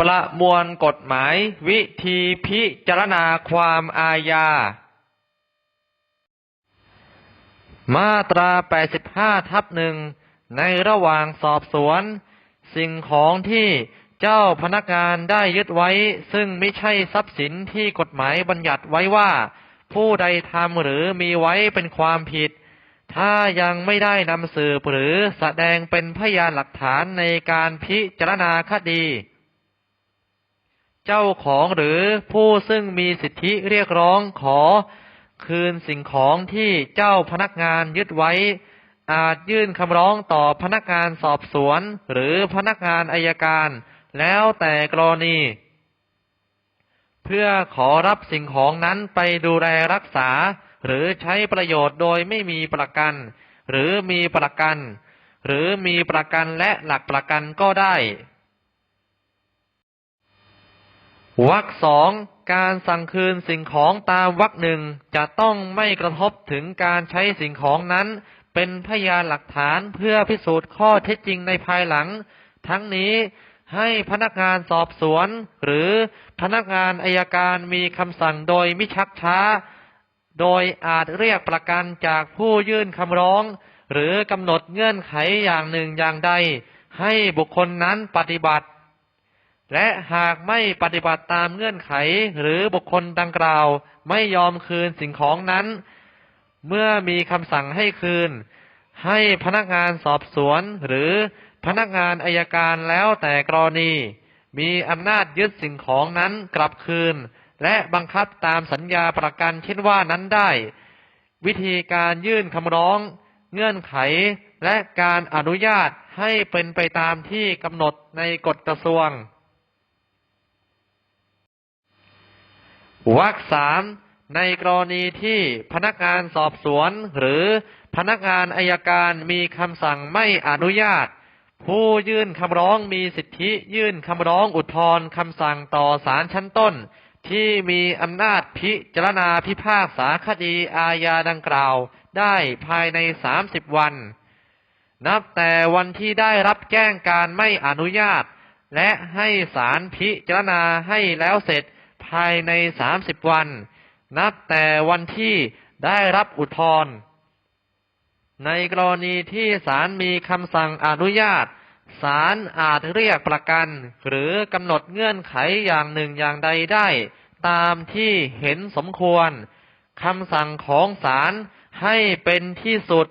ประมวลกฎหมาย วิธีพิจารณาความอาญา มาตรา 85 ทับหนึ่ง ในระหว่างสอบสวน สิ่งของที่เจ้าพนักงานได้ยึดไว้ ซึ่งไม่ใช่ทรัพย์สินที่กฎหมายบัญญัติไว้ว่า ผู้ใดทำหรือมีไว้เป็นความผิด ถ้ายังไม่ได้นำสืบหรือแสดงเป็นพยานหลักฐานในการพิจารณาคดี เจ้าของหรือผู้ซึ่งมีสิทธิเรียกร้องขอ คืนสิ่งของที่เจ้าพนักงานยึดไว้ อาจยื่นคำร้องต่อพนักงานสอบสวน หรือพนักงานอายการ แล้วแต่กรณี เพื่อขอรับสิ่งของนั้นไปดูแลรักษา หรือใช้ประโยชน์โดยไม่มีประกัน หรือมีประกัน หรือมีประกันและหลักประกันก็ได้ วรรคสองการสั่งคืนสิ่งของตามวรรคหนึ่งจะต้องไม่กระทบถึงการใช้สิ่งของนั้น เป็นพยานหลักฐานเพื่อพิสูจน์ข้อเท็จจริงในภายหลัง ทั้งนี้ให้พนักงานสอบสวน หรือพนักงานอายการมีคำสั่งโดยมิชักช้า โดยอาจเรียกประกันจากผู้ยื่นคำร้อง หรือกำหนดเงื่อนไขอย่างหนึ่งอย่างใด ให้บุคคลนั้นปฏิบัติ และหากไม่ปฏิบัติตามเงื่อนไขหรือบุคคลดังกล่าว ไม่ยอมคืนสิ่งของนั้น เมื่อมีคำสั่งให้คืน ให้พนักงานสอบสวน หรือพนักงานอายการแล้วแต่กรณี มีอำนาจยึดสิ่งของนั้นกลับคืน และบังคับตามสัญญาประกันเช่นว่านั้นได้ วิธีการยื่นคำร้อง เงื่อนไขและการอนุญาตให้เป็นไปตามที่กำหนดในกฎกระทรวง วรรคสามในกรณีที่พนักงานสอบสวน หรือพนักงานอายการมีคำสั่งไม่อนุญาต ผู้ยื่นคำร้องมีสิทธิยื่นคำร้องอุทธรณ์คำสั่งต่อศาลชั้นต้น ที่มีอำนาจพิจารณาพิพากษาคดีอาญาดังกล่าวได้ภายใน30วัน นับแต่วันที่ได้รับแจ้งการไม่อนุญาต และให้ศาลพิจารณาให้แล้วเสร็จ ภายใน30วัน นับแต่วันที่ได้รับอุทธรณ์ในกรณีที่ศาลมีคำสั่งอนุญาตศาลอาจเรียกประกัน หรือกำหนดเงื่อนไขอย่างหนึ่งอย่างใดได้ ตามที่เห็นสมควรคำสั่งของศาลให้เป็นที่สุด